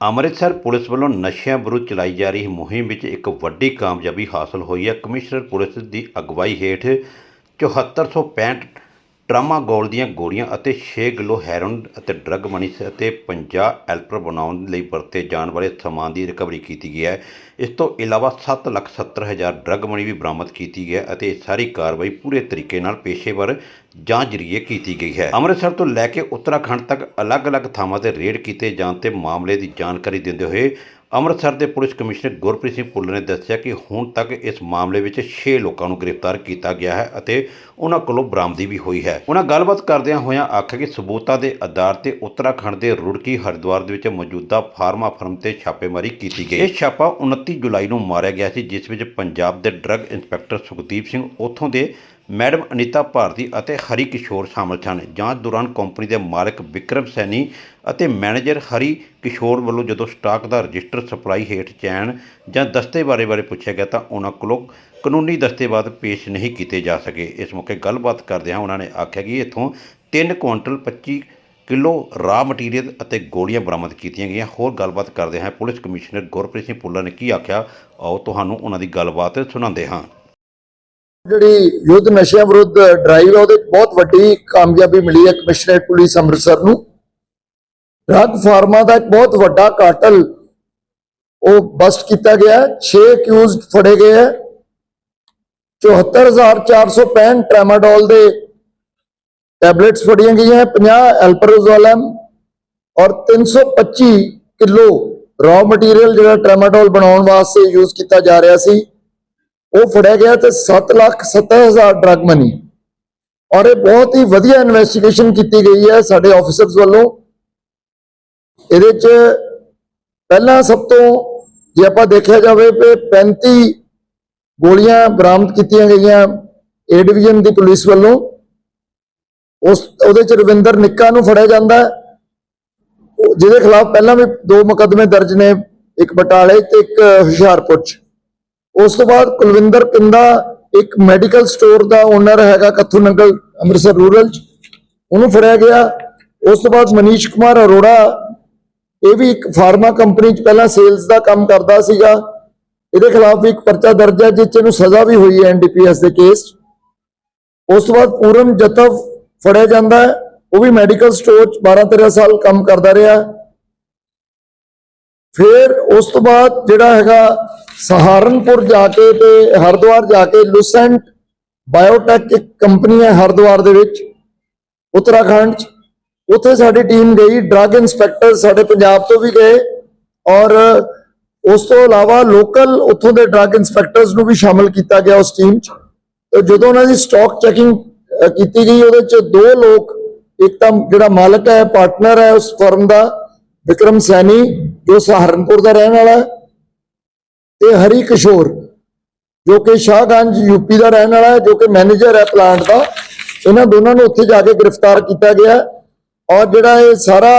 Amritsar police ਵੱਲੋਂ ਨਸ਼ਿਆਂ ਵਿਰੁੱਧ ਚਲਾਈ ਜਾ ਰਹੀ ਮੁਹਿੰਮ ਵਿੱਚ ਇੱਕ ਵੱਡੀ ਕਾਮਯਾਬੀ ਹਾਸਲ ਹੋਈ ਹੈ। ਕਮਿਸ਼ਨਰ ਪੁਲਿਸ ਦੀ ਅਗਵਾਈ ਹੇਠ 7465 ਟਰਾਮਾਗੋਲ ਦੀਆਂ ਗੋਲੀਆਂ ਅਤੇ 6 ਕਿਲੋ ਹੈਰੋਨ ਅਤੇ ਡਰੱਗ ਮਨੀ ਅਤੇ 50 ਐਲਪਰ ਬਣਾਉਣ ਲਈ ਵਰਤੇ ਜਾਣ ਵਾਲੇ ਸਮਾਨ ਦੀ ਰਿਕਵਰੀ ਕੀਤੀ ਗਈ ਹੈ। ਇਸ ਤੋਂ ਇਲਾਵਾ 7 ਲੱਖ 70 ਹਜ਼ਾਰ ਡਰੱਗ ਮਨੀ ਵੀ ਬਰਾਮਦ ਕੀਤੀ ਗਈ ਹੈ ਅਤੇ ਇਹ ਸਾਰੀ ਕਾਰਵਾਈ ਪੂਰੇ ਤਰੀਕੇ ਨਾਲ ਪੇਸ਼ੇਵਰ ਜਾਂਚ ਜਰੀਏ ਕੀਤੀ ਗਈ ਹੈ। ਅੰਮ੍ਰਿਤਸਰ ਤੋਂ ਲੈ ਕੇ ਉੱਤਰਾਖੰਡ ਤੱਕ ਅਲੱਗ-ਅਲੱਗ ਥਾਵਾਂ ਤੇ ਰੇਡ ਕੀਤੇ ਜਾਣ ਤੇ ਮਾਮਲੇ ਦੀ ਜਾਣਕਾਰੀ ਦਿੰਦੇ ਹੋਏ ਅੰਮ੍ਰਿਤਸਰ ਦੇ ਪੁਲਿਸ ਕਮਿਸ਼ਨਰ ਗੁਰਪ੍ਰੀਤ ਸਿੰਘ ਭੁੱਲਰ ਨੇ ਦੱਸਿਆ ਕਿ ਹੁਣ ਤੱਕ ਇਸ ਮਾਮਲੇ ਵਿੱਚ 6 ਲੋਕਾਂ ਨੂੰ ਗ੍ਰਿਫਤਾਰ ਕੀਤਾ ਗਿਆ ਹੈ ਅਤੇ ਉਹਨਾਂ ਕੋਲੋਂ ਬਰਾਮਦੀ ਵੀ ਹੋਈ ਹੈ। ਉਹਨਾਂ ਗੱਲਬਾਤ ਕਰਦਿਆਂ ਹੋਇਆਂ ਆਖਿਆ ਕਿ ਸਬੂਤਾਂ ਦੇ ਆਧਾਰ ਤੇ ਉੱਤਰਾਖੰਡ ਦੇ ਰੁੜਕੀ ਹਰਿਦੁਆਰ ਦੇ ਵਿੱਚ ਮੌਜੂਦਾ ਫਾਰਮਾ ਫਰਮ ਤੇ ਛਾਪੇਮਾਰੀ ਕੀਤੀ ਗਈ। ਇਹ ਛਾਪਾ 29 ਜੁਲਾਈ ਨੂੰ ਮਾਰਿਆ ਗਿਆ ਸੀ, ਜਿਸ ਵਿੱਚ ਪੰਜਾਬ ਦੇ ਡਰੱਗ ਇੰਸਪੈਕਟਰ ਸੁਖਦੀਪ ਸਿੰਘ ਉੱਥੋਂ ਦੇ ਮੈਡਮ ਅਨੀਤਾ ਭਾਰਤੀ ਅਤੇ ਹਰੀ ਕਿਸ਼ੋਰ ਸ਼ਾਮਲ ਸਨ। ਜਾਂਚ ਦੌਰਾਨ ਕੰਪਨੀ ਦੇ ਮਾਲਕ ਵਿਕਰਮ ਸੈਣੀ ਅਤੇ ਮੈਨੇਜਰ ਹਰੀ ਕਿਸ਼ੋਰ ਵੱਲੋਂ ਜਦੋਂ ਸਟਾਕ ਦਾ ਰਜਿਸਟਰ ਸਪਲਾਈ ਹੇਠ ਚੈਨ ਜਾਂ ਦਸਤੇ ਬਾਰੇ ਬਾਰੇ ਪੁੱਛਿਆ ਗਿਆ ਤਾਂ ਉਹਨਾਂ ਕੋਲੋਂ ਕਾਨੂੰਨੀ ਦਸਤੇਵਾਦ ਪੇਸ਼ ਨਹੀਂ ਕੀਤੇ ਜਾ ਸਕੇ। ਇਸ ਮੌਕੇ ਗੱਲਬਾਤ ਕਰਦਿਆਂ ਉਹਨਾਂ ਨੇ ਆਖਿਆ ਕਿ ਇੱਥੋਂ 3 ਕੁਇੰਟਲ 25 ਕਿਲੋ ਰਾ ਮਟੀਰੀਅਲ ਅਤੇ ਗੋਲੀਆਂ ਬਰਾਮਦ ਕੀਤੀਆਂ ਗਈਆਂ। ਹੋਰ ਗੱਲਬਾਤ ਕਰਦੇ ਹਾਂ ਪੁਲਿਸ ਕਮਿਸ਼ਨਰ ਗੁਰਪ੍ਰੀਤ ਸਿੰਘ ਭੁੱਲਰ ਨੇ ਕੀ ਆਖਿਆ, ਆਓ ਤੁਹਾਨੂੰ ਉਹਨਾਂ ਦੀ ਗੱਲਬਾਤ ਸੁਣਾਉਂਦੇ ਹਾਂ। ਜਿਹੜੀ ਯੁੱਧ ਨਸ਼ਿਆਂ ਵਿਰੁੱਧ ਡਰਾਈਵ ਹੈ ਉਹਦੇ ਬਹੁਤ ਵੱਡੀ ਕਾਮਯਾਬੀ ਮਿਲੀ ਹੈ ਕਮਿਸ਼ਨਰੇਟ ਪੁਲਿਸ ਅੰਮ੍ਰਿਤਸਰ ਨੂੰ। ਡਰੱਗ ਫਾਰਮਾ ਦਾ ਇੱਕ ਬਹੁਤ ਵੱਡਾ ਕਾਟਲ ਉਹ ਬਸਟ ਕੀਤਾ ਗਿਆ 6 ਅਕਿਊਜ਼ਡ ਫੜੇ ਗਏ ਹੈ। 74465 ਟ੍ਰੈਮਾਡੋਲ ਦੇ ਟੈਬਲੇਟਸ ਫੜੀਆਂ ਗਈਆਂ 50 ਐਲਪਰੋਜ਼ੋਲਮ ਔਰ 325 ਕਿਲੋ ਰॉ ਮਟੀਰੀਅਲ ਜਿਹੜਾ ਟ੍ਰੈਮਾਡੋਲ ਬਣਾਉਣ ਵਾਸਤੇ ਯੂਜ਼ ਕੀਤਾ ਜਾ ਰਿਹਾ ਸੀ। ਉਹ ਫੜਿਆ ਗਿਆ ਤੇ 7 ਲੱਖ 70 ਹਜ਼ਾਰ ਡਰੱਗ ਮਨੀ ਔਰ ਇਹ ਬਹੁਤ ਹੀ ਵਧੀਆ ਇਨਵੈਸਟੀਗੇਸ਼ਨ ਕੀਤੀ ਗਈ ਹੈ ਸਾਡੇ ਆਫੀਸਰਸ ਵੱਲੋਂ। ਇਹਦੇ ਚ ਪਹਿਲਾਂ ਸਭ ਤੋਂ ਜੇ ਆਪਾਂ ਦੇਖਿਆ ਜਾਵੇ ਕਿ 35 ਗੋਲੀਆਂ ਬਰਾਮਦ ਕੀਤੀਆਂ ਗਈਆਂ ਏ ਡਿਵੀਜ਼ਨ ਦੀ ਪੁਲਿਸ ਵੱਲੋਂ। ਉਸ, ਉਹਦੇ ਚ ਰਵਿੰਦਰ ਨਿੱਕਾ ਨੂੰ ਫੜਿਆ ਜਾਂਦਾ। ਜਿਹਦੇ ਖਿਲਾਫ ਪਹਿਲਾਂ ਵੀ ਦੋ ਮੁਕੱਦਮੇ ਦਰਜ ਨੇ, ਇੱਕ ਬਟਾਲੇ ਤੇ ਇੱਕ ਹੁਸ਼ਿਆਰਪੁਰ ਚ। ਉਸ ਤੋਂ ਬਾਅਦ ਕੁਲਵਿੰਦਰ ਕਿੰਦਾ ਇੱਕ ਮੈਡੀਕਲ ਸਟੋਰ ਦਾ ਓਨਰ ਹੈਗਾ ਕੱਥੂ ਨੰਗਲ, ਅੰਮ੍ਰਿਤਸਰ ਰੂਰਲ ਚ। ਉਹਨੂੰ ਫੜਿਆ ਗਿਆ। ਉਸ ਤੋਂ ਬਾਅਦ ਮਨੀਸ਼ ਕੁਮਾਰ ਅਰੋੜਾ, ਇਹ ਵੀ ਇੱਕ ਫਾਰਮਾ ਕੰਪਨੀ ਚ ਪਹਿਲਾਂ ਸੇਲਸ ਦਾ ਕੰਮ ਕਰਦਾ ਸੀਗਾ। ਇਹਦੇ ਖਿਲਾਫ ਵੀ ਇੱਕ ਪਰਚਾ ਦਰਜ ਹੈ, ਜਿਸ 'ਚ ਇਹਨੂੰ ਸਜ਼ਾ ਵੀ ਹੋਈ ਹੈ ਐਨਡੀਪੀਐਸ ਦੇ ਕੇਸ 'ਚ। ਉਸ ਤੋਂ ਬਾਅਦ ਪੂਰਨ ਜਤਵ ਫੜਿਆ ਜਾਂਦਾ ਹੈ। ਉਹ ਵੀ ਮੈਡੀਕਲ ਸਟੋਰ ਚ 12 13 ਸਾਲ ਕੰਮ ਕਰਦਾ ਰਿਹਾ। ਫਿਰ ਉਸ ਤੋਂ ਬਾਅਦ ਜਿਹੜਾ ਹੈਗਾ ਸਹਾਰਨਪੁਰ ਜਾ ਕੇ ਤੇ ਹਰਿਦੁਆਰ ਜਾ ਕੇ ਲੁਸੈਂਟ ਬਾਇਓਟੈਕ ਇੱਕ ਕੰਪਨੀ ਹੈ ਹਰਿਦੁਆਰ ਦੇ ਵਿੱਚ, ਉੱਤਰਾਖੰਡ ਚ। ਉੱਥੇ ਸਾਡੀ ਟੀਮ ਗਈ ਡਰੱਗ ਇੰਸਪੈਕਟਰ ਸਾਡੇ ਪੰਜਾਬ ਤੋਂ ਵੀ ਗਏ ਔਰ ਉਸ ਤੋਂ ਇਲਾਵਾ ਲੋਕਲ ਉੱਥੋਂ ਦੇ ਡਰੱਗ ਇੰਸਪੈਕਟਰਸ ਨੂੰ ਵੀ ਸ਼ਾਮਲ ਕੀਤਾ ਗਿਆ ਉਸ ਟੀਮ ਚ। ਤੇ ਜਦੋਂ ਉਹਨਾਂ ਦੀ ਸਟਾਕ ਚੈਕਿੰਗ ਕੀਤੀ ਗਈ, ਉਹਦੇ ਚ ਦੋ ਲੋਕ, ਇੱਕ ਤਾਂ ਜਿਹੜਾ ਮਾਲਕ ਹੈ ਪਾਰਟਨਰ ਹੈ ਉਸ ਫਰਮ ਦਾ, ਵਿਕਰਮ ਸੈਣੀ ਜੋ ਸਹਾਰਨਪੁਰ ਦਾ ਰਹਿਣ ਵਾਲਾ ਹੈ ਤੇ ਹਰੀ ਕਿਸ਼ੋਰ, ਜੋ ਕਿ ਸ਼ਾਹਗੰਜ ਯੂਪੀ ਦਾ ਰਹਿਣ ਵਾਲਾ ਹੈ, ਜੋ ਕਿ ਮੈਨੇਜਰ ਹੈ ਪਲਾਂਟ ਦਾ, ਇਹਨਾਂ ਦੋਨਾਂ ਨੂੰ ਉੱਥੇ ਜਾ ਕੇ ਗ੍ਰਿਫਤਾਰ ਕੀਤਾ ਗਿਆ ਔਰ ਜਿਹੜਾ ਇਹ ਸਾਰਾ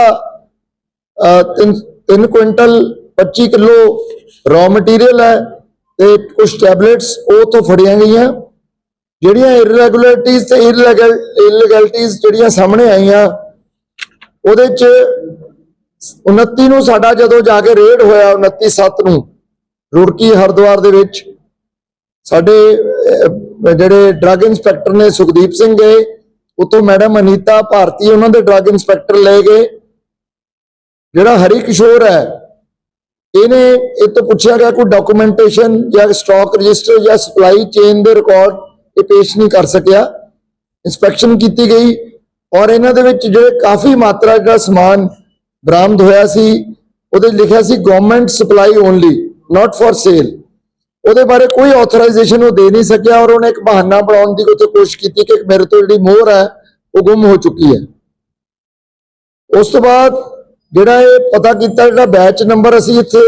3 ਕੁਇੰਟਲ 25 ਕਿਲੋ ਰॉ ਮਟੀਰੀਅਲ ਹੈ ਤੇ ਕੁਝ ਟੈਬਲੇਟਸ ਉਹ ਤੋਂ ਫੜੀਆਂ ਗਈਆਂ। ਜਿਹੜੀਆਂ ਇਰੈਗੂਲਰਿਟੀਜ਼ ਤੇ ਇਲੈਗੈਲਿਟੀਜ਼ ਜਿਹੜੀਆਂ ਸਾਹਮਣੇ ਆਈਆਂ, ਉਹਦੇ ਚ 29 ਨੂੰ ਸਾਡਾ ਜਦੋਂ ਜਾ ਕੇ ਰੇਡ ਹੋਇਆ 29 7 ਨੂੰ, ਰੁੜਕੀ ਹਰਿਦੁਆਰ ਦੇ ਵਿੱਚ, ਸਾਡੇ ਜਿਹੜੇ ਡਰੱਗ ਇੰਸਪੈਕਟਰ ਨੇ ਸੁਖਦੀਪ ਸਿੰਘ ਗਏ ਉਤੋਂ ਮੈਡਮ ਅਨੀਤਾ ਭਾਰਤੀ, ਉਹਨਾਂ ਦੇ ਡਰੱਗ ਇੰਸਪੈਕਟਰ ਲੈ ਗਏ। ਜਿਹੜਾ ਹਰੀ ਕਿਸ਼ੋਰ ਹੈ, ਇਹਨੇ ਇਹ ਤੋਂ ਪੁੱਛਿਆ ਗਿਆ, ਕੋਈ ਡਾਕੂਮੈਂਟੇਸ਼ਨ ਜਾਂ ਸਟਾਕ ਰਜਿਸਟਰ ਜਾਂ ਸਪਲਾਈ ਚੇਨ ਦੇ ਰਿਕਾਰਡ ਇਹ ਪੇਸ਼ ਨਹੀਂ ਕਰ ਸਕਿਆ। ਇਨਸਪੈਕਸ਼ਨ ਕੀਤੀ ਗਈ, ਔਰ ਇਹਨਾਂ ਦੇ ਵਿੱਚ ਜਿਹੜੇ ਕਾਫੀ ਮਾਤਰਾ ਦਾ ਸਮਾਨ ਬਰਾਮਦ ਹੋਇਆ ਸੀ। ਉਹਦੇ ਲਿਖਿਆ ਸੀ government supply only not for sale ਉਹਦੇ ਬਾਰੇ ਕੋਈ ਆਥੋਰਾਈਜੇਸ਼ਨ ਉਹ ਦੇ ਨਹੀਂ ਸਕਿਆ ਔਰ ਉਹਨੇ ਇੱਕ ਬਹਾਨਾ ਬਣਾਉਣ ਦੀ ਉੱਥੇ ਕੋਸ਼ਿਸ਼ ਕੀਤੀ ਕਿ ਮੇਰੇ ਤੋਂ ਜਿਹੜੀ ਮੋਹਰ ਹੈ, ਉਹ ਗੁੰਮ ਹੋ ਚੁੱਕੀ ਹੈ। ਉਸ ਤੋਂ ਬਾਅਦ ਜਿਹੜਾ ਇਹ ਪਤਾ ਕੀਤਾ, ਜਿਹੜਾ ਬੈਚ ਨੰਬਰ ਅਸੀਂ ਇੱਥੇ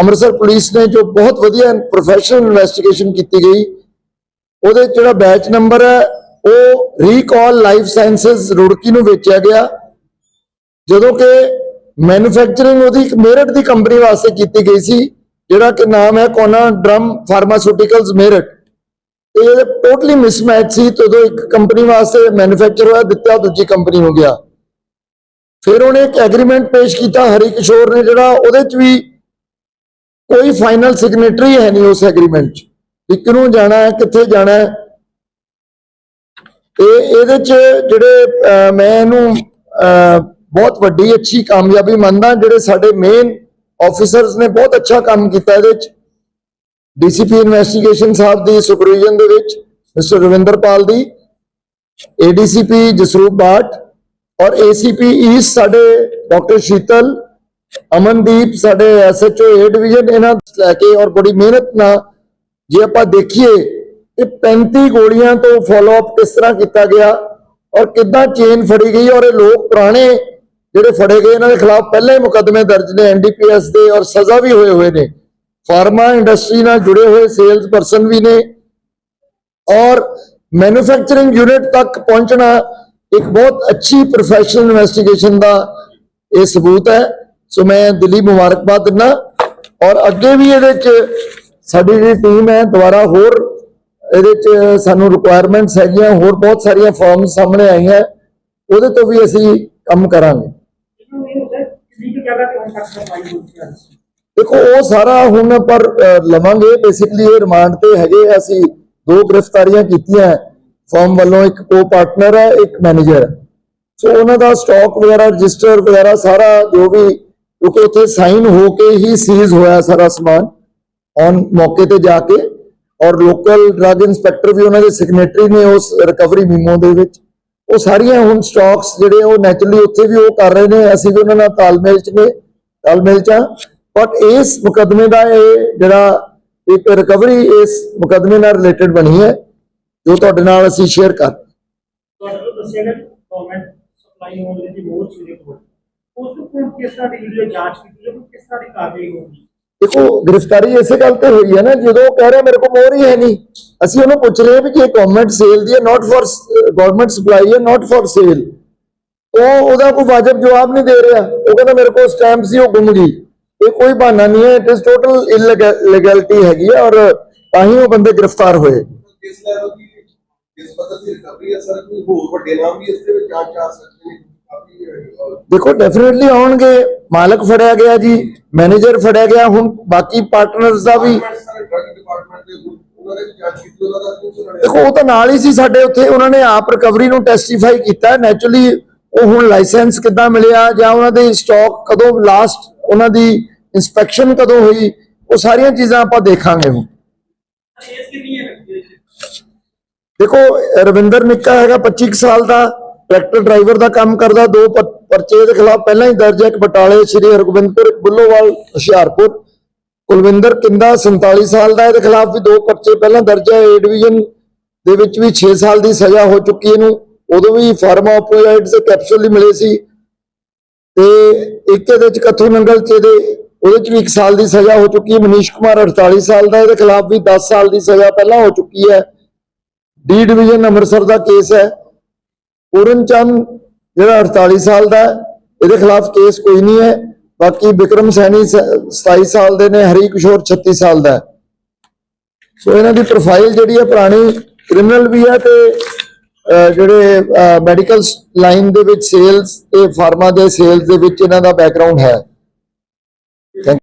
ਅੰਮ੍ਰਿਤਸਰ ਪੁਲਿਸ ਨੇ, ਜੋ ਬਹੁਤ ਵਧੀਆ ਪ੍ਰੋਫੈਸ਼ਨਲ ਇਨਵੈਸਟੀਗੇਸ਼ਨ ਕੀਤੀ ਗਈ, ਉਹਦੇ ਜਿਹੜਾ ਬੈਚ ਨੰਬਰ ਹੈ, ਉਹ ਰੀਕਾਲ ਲਾਈਫ ਸਾਇੰਸਸ ਰੁੜਕੀ ਨੂੰ ਵੇਚਿਆ ਗਿਆ। ਜਦੋਂ ਕਿ ਮੈਨੂਫੈਕਚਰਿੰਗ ਉਹਦੀ ਇੱਕ ਮੇਰਠ ਦੀ ਕੰਪਨੀ ਵਾਸਤੇ ਕੀਤੀ ਗਈ ਸੀ, ਜਿਹੜਾ ਕਿ ਨਾਮ ਹੈ ਕੋਨਾ ਡਰਮ ਫਾਰਮਾਸਿਊਟੀਕਲਸ ਮੇਰਠ ਤੇ ਇਹ ਟੋਟਲੀ ਮਿਸਮੈਚ ਸੀ, ਤੇ ਇੱਕ ਕੰਪਨੀ ਵਾਸਤੇ ਮੈਨੂਫੈਕਚਰ ਹੋਇਆ, ਦਿੱਤਾ, ਦੂਜੀ ਕੰਪਨੀ ਹੋ ਗਿਆ। ਫਿਰ ਉਹਨੇ ਇੱਕ ਐਗਰੀਮੈਂਟ ਪੇਸ਼ ਕੀਤਾ, ਹਰੀ ਕਿਸ਼ੋਰ ਨੇ, ਜਿਹੜਾ ਉਹਦੇ ਚ ਵੀ ਕੋਈ ਫਾਈਨਲ ਸਿਗਨੇਟਰੀ ਹੈ ਨਹੀਂ ਉਸ ਐਗਰੀਮੈਂਟ 'ਚ। ਵੀ ਕਿਹਨੂੰ ਜਾਣਾ ਹੈ, ਕਿੱਥੇ ਜਾਣਾ ਹੈ। ਇਹ ਇਹਦੇ ਚ ਜਿਹੜੇ ਮੈਂ ਇਹਨੂੰ ਬਹੁਤ ਵੱਡੀ, ਅੱਛੀ ਕਾਮਯਾਬੀ ਮੰਨਦਾ, ਜਿਹੜੇ ਸਾਡੇ ਮੇਨ ਆਫੀਸਰਸ ਨੇ ਬਹੁਤ ਅੱਛਾ ਕੰਮ ਕੀਤਾ ਇਹਦੇ ਚ ਡੀਸੀਪੀ ਇਨਵੈਸਟੀਗੇਸ਼ਨ ਸਾਹਿਬ ਦੀ, ਸੁਪਰਵਿਜ਼ਨ ਦੇ ਵਿੱਚ, ਮਿਸਟਰ ਰਵਿੰਦਰਪਾਲ ਦੀ ਏਡੀਸੀਪੀ ਜਸਰੂਪ ਬਾਟ ਔਰ ਏਸੀਪੀ ਈਸਟ ਸਾਡੇ ਡਾਕਟਰ ਸ਼ੀਤਲ, ਅਮਨਦੀਪ ਸਾਡੇ ਐਸਐਚਓ ਏ ਡਿਵੀਜ਼ਨ ਇਹਨਾਂ ਲੈ ਕੇ ਔਰ ਬੜੀ ਮਿਹਨਤ ਨਾਲ ਜੇ ਆਪਾਂ ਦੇਖੀਏ ਕਿ 35 ਗੋਲੀਆਂ ਤੋਂ ਫਾਲੋ ਅਪ ਕਿਸ ਤਰ੍ਹਾਂ ਕੀਤਾ ਗਿਆ ਔਰ ਕਿੱਦਾਂ ਚੇਨ ਫੜੀ ਗਈ ਔਰ ਇਹ ਲੋਕ ਪੁਰਾਣੇ ਜਿਹੜੇ ਫੜੇ ਗਏ, ਇਹਨਾਂ ਦੇ ਖਿਲਾਫ ਪਹਿਲਾਂ ਹੀ ਮੁਕੱਦਮੇ ਦਰਜ ਨੇ ਐਨਡੀਪੀਐਸ ਦੇ ਔਰ ਸਜ਼ਾ ਵੀ ਹੋਏ ਹੋਏ ਨੇ। ਫਾਰਮਾ ਇੰਡਸਟਰੀ ਨਾਲ ਜੁੜੇ ਹੋਏ ਸੇਲਸ ਪਰਸਨ ਵੀ ਨੇ। ਔਰ ਮੈਨੂਫੈਕਚਰਿੰਗ ਯੂਨਿਟ ਤੱਕ ਪਹੁੰਚਣਾ ਇੱਕ ਬਹੁਤ ਅੱਛੀ ਪ੍ਰੋਫੈਸ਼ਨਲ ਇਨਵੈਸਟੀਗੇਸ਼ਨ ਦਾ ਇਹ ਸਬੂਤ ਹੈ। ਸੋ ਮੈਂ ਦਿੱਲੀ ਮੁਬਾਰਕਬਾਦ ਦਿੰਦਾ। ਔਰ ਅੱਗੇ ਵੀ ਇਹਦੇ ਚ ਸਾਡੀ ਜਿਹੜੀ ਟੀਮ ਹੈ, ਦੁਬਾਰਾ ਹੋਰ ਇਹਦੇ ਚ ਸਾਨੂੰ ਰਿਕੁਆਇਰਮੈਂਟਸ ਹੈਗੀਆਂ, ਹੋਰ ਬਹੁਤ ਸਾਰੀਆਂ ਫਾਰਮਸ ਸਾਹਮਣੇ ਆਈਆਂ। ਉਹਦੇ ਤੋਂ ਵੀ ਅਸੀਂ ਕੰਮ ਕਰਾਂਗੇ। ਦੇਖੋ ਉਹ ਸਾਰਾ ਹੁਣ ਪਰ ਅਹ, ਲਵਾਂਗੇ ਬੇਸਿਕਲੀ ਇਹ ਰਿਮਾਂਡ ਤੇ ਹੈਗੇ ਆ, ਅਸੀਂ ਦੋ ਗ੍ਰਿਫਤਾਰੀਆਂ ਕੀਤੀਆਂ ਫਰਮ ਵੱਲੋਂ ਇੱਕ ਕੋ ਪਾਰਟਨਰ ਹੈ ਇੱਕ ਮੈਨੇਜਰ ਹੈ ਸੋ ਉਹਨਾਂ ਦਾ ਸਟਾਕ ਵਗੈਰਾ ਰਜਿਸਟਰ ਵਗੈਰਾ ਸਾਰਾ ਜੋ ਵੀ ਕਿਉਂਕਿ ਉੱਥੇ ਸਾਈਨ ਹੋ ਕੇ ਹੀ ਸੀਜ਼ ਹੋਇਆ ਸਾਰਾ ਸਮਾਨ ਔਨ ਮੌਕੇ ਤੇ ਜਾ ਕੇ ਔਰ ਲੋਕਲ ਡਰੱਗ ਇਨਸਪੈਕਟਰ ਵੀ ਉਹਨਾਂ ਦੇ ਸਿਗਨੇਟਰੀ ਨੇ ਉਸ ਰਿਕਵਰੀ ਮੀਮੋ ਦੇ ਵਿੱਚ ਉਹ ਸਾਰੀਆਂ ਹੁਣ ਸਟਾਕਸ ਜਿਹੜੇ ਉਹ ਨੈਚੁਰਲੀ ਉੱਥੇ ਵੀ ਉਹ ਕਰ ਰਹੇ ਨੇ, ਅਸੀਂ ਵੀ ਉਹਨਾਂ ਨਾਲ ਤਾਲਮੇਲ ਚ ਨੇ, ਤਾਲਮੇਲ ਚ ਬਟ ਇਸ ਮੁਕਦਮੇ ਦਾ ਇਹ ਜਿਹੜਾ ਇੱਕ ਰਿਕਵਰੀ ਇਸ ਮੁਕਦਮੇ ਨਾਲ ਰਿਲੇਟਡ ਬਣੀ ਹੈ, ਜੋ ਤੁਹਾਡੇ ਨਾਲ ਅਸੀਂ ਸ਼ੇਅਰ ਕਰ ਤੁਹਾਡੇ ਤੋਂ ਦੱਸਿਆ ਗਿਆ ਗਵਰਨਮੈਂਟ ਸਪਲਾਈ ਹੋਣ ਦੀ ਬਹੁਤ ਸੀਰੀਅਸ ਹੋ ਉਸ ਤੋਂ ਕੋਲ ਕਿਸ ਤਰ੍ਹਾਂ ਦੀ ਜਿਹੜੀ ਜਾਂਚ ਕੀਤੀ ਜਾਵੇ ਕਿਸ ਤਰ੍ਹਾਂ ਦੀ ਕਾਰਵਾਈ ਹੋਊਗੀ? ਦੇਖੋ, ਗ੍ਰਿਫਤਾਰੀ ਇਸੇ ਗੱਲ ਤੇ ਹੋਈ ਹੈ ਨਾ, ਜਦੋਂ ਉਹ ਕਹਿ ਰਿਹਾ ਮੇਰੇ ਕੋਲ ਮੋਹਰ ਹੀ ਹੈ ਨਹੀਂ। ਅਸੀਂ ਉਹਨੂੰ ਪੁੱਛ ਰਹੇ ਵੀ ਕਿ ਗਵਰਨਮੈਂਟ ਸੇਲ ਦੀ ਹੈ ਨਾਟ ਫॉर ਗਵਰਨਮੈਂਟ ਸਪਲਾਈ ਹੈ ਨਾਟ ਫॉर ਸੇਲ ਉਹ ਉਹਦਾ ਕੋਈ ਵਾਜਬ ਜਵਾਬ ਨਹੀਂ ਦੇ ਰਿਹਾ। ਉਹ ਕਹਿੰਦਾ ਮੇਰੇ ਕੋਲ ਸਟੈਂਪ ਸੀ, ਉਹ ਗੁੰਮ ਗਈ। ਇਹ ਕੋਈ ਬਹਾਨਾ ਨਹੀਂ ਹੈ ਇਟ ਇਜ਼ ਟੋਟਲ ਇਲੀਗੈਲਿਟੀ ਹੈਗੀ ਹੈ ਔਰ ਤਾਂ ਹੀ ਉਹ ਬੰਦੇ ਗ੍ਰਿਫਤਾਰ ਹੋਏ। ਕਿਸ ਲੈਵਲ ਦੀ ਇਸ ਪੱਧਰ ਦੀ ਰਿਕਵਰੀ ਹੈ, ਸਰ? ਕੋਈ ਹੋਰ ਵੱਡੇ ਨਾਮ ਵੀ ਇਸ ਦੇ ਵਿੱਚ ਆ, ਜਾ ਸਕਦੇ ਨੇ? ਦੇਖੋ ਡੈਫੀਨਿਟਲੀ ਆਉਣਗੇ। ਮਾਲਕ ਫੜਿਆ ਗਿਆ ਜੀ ਮੈਨੇਜਰ ਫੜਿਆ ਗਿਆ, ਹੁਣ ਬਾਕੀ ਪਾਰਟਨਰਸ ਦਾ ਵੀ ਦੇਖੋ, ਉਹ ਤਾਂ ਨਾਲ ਹੀ ਸੀ ਸਾਡੇ ਉੱਥੇ। ਉਹਨਾਂ ਨੇ ਆਪ ਰਿਕਵਰੀ ਨੂੰ ਟੈਸਟੀਫਾਈ ਕੀਤਾ। ਨੈਚੁਰਲੀ ਉਹ ਹੁਣ ਲਾਇਸੈਂਸ ਕਿੱਦਾਂ ਮਿਲਿਆ ਜਾਂ ਉਹਨਾਂ ਦੇ ਸਟਾਕ ਕਦੋਂ ਲਾਸਟ ਉਹਨਾਂ ਦੀ ਇਨਸਪੈਕਸ਼ਨ ਕਦੋਂ ਹੋਈ, ਉਹ ਸਾਰੀਆਂ ਚੀਜ਼ਾਂ ਆਪਾਂ ਦੇਖਾਂਗੇ ਹੁਣ। ਦੇਖੋ, ਰਵਿੰਦਰ ਨਿੱਕਾ ਹੈਗਾ 25 ਕੁ ਸਾਲ ਦਾ। ਟਰੈਕਟਰ ਡਰਾਈਵਰ ਦਾ ਕੰਮ ਕਰਦਾ, ਦੋ ਪ- ਪਰਚੇ ਦੇ ਖਿਲਾਫ ਪਹਿਲਾਂ ਹੀ ਦਰਜ ਹੈ ਇੱਕ ਬਟਾਲੇ ਸ਼੍ਰੀ ਹਰਗੋਬਿੰਦਪੁਰ ਬੁੱਲੋਵਾਲ, ਹੁਸ਼ਿਆਰਪੁਰ। ਕੁਲਵਿੰਦਰ ਕਿੰਦਾ 47 ਸਾਲ ਦਾ ਇਹਦੇ ਖਿਲਾਫ ਵੀ ਦੋ ਪਰਚੇ ਪਹਿਲਾਂ ਦਰਜ ਹੈ ਏ ਡਿਵੀਜ਼ਨ ਦੇ ਵਿੱਚ ਵੀ 6 ਸਾਲ ਦੀ ਸਜ਼ਾ ਹੋ ਚੁੱਕੀ ਇਹਨੂੰ। ਉਦੋਂ ਵੀ ਫਾਰਮਾ ਓਪੀਆਇਡਸ ਕੈਪਸੂਲ ਹੀ ਮਿਲੇ ਸੀ। ਤੇ ਇੱਕ ਇਹਦੇ ਚ ਕੱਥੂ ਨੰਗਲ ਚ ਇਹਦੇ, ਉਹਦੇ ਚ ਵੀ 1 ਸਾਲ ਦੀ ਸਜ਼ਾ ਹੋ ਚੁੱਕੀ ਹੈ। ਮਨੀਸ਼ ਕੁਮਾਰ 48 ਸਾਲ ਦਾ ਇਹਦੇ ਖਿਲਾਫ ਵੀ 10 ਸਾਲ ਦੀ ਸਜ਼ਾ ਪਹਿਲਾਂ ਹੋ ਚੁੱਕੀ ਹੈ। ਡੀ ਡਿਵੀਜ਼ਨ ਅੰਮ੍ਰਿਤਸਰ ਦਾ ਕੇਸ ਹੈ। ਪੂਰਨ ਚੰਦ, ਜਿਹੜਾ 48 ਸਾਲ ਦਾ ਇਹਦੇ ਖਿਲਾਫ ਕੇਸ ਕੋਈ ਨਹੀਂ ਹੈ। ਬਾਕੀ ਵਿਕਰਮ ਸੈਣੀ ਸ- 27 ਸਾਲ ਦੇ ਨੇ, ਹਰੀ ਕਿਸ਼ੋਰ 36 ਸਾਲ ਦਾ ਸੋ ਇਹਨਾਂ ਦੀ ਪ੍ਰੋਫਾਈਲ ਜਿਹੜੀ ਹੈ ਪੁਰਾਣੀ ਕ੍ਰਿਮੀਨਲ ਵੀ ਹੈ ਤੇ ਜਿਹੜੇ ਮੈਡੀਕਲ ਲਾਈਨ ਦੇ ਵਿੱਚ ਸੇਲਸ ਤੇ ਫਾਰਮਾ ਦੇ ਸੇਲਸ ਦੇ ਵਿੱਚ ਇਹਨਾਂ ਦਾ ਬੈਕਗ੍ਰਾਉਂਡ ਹੈ।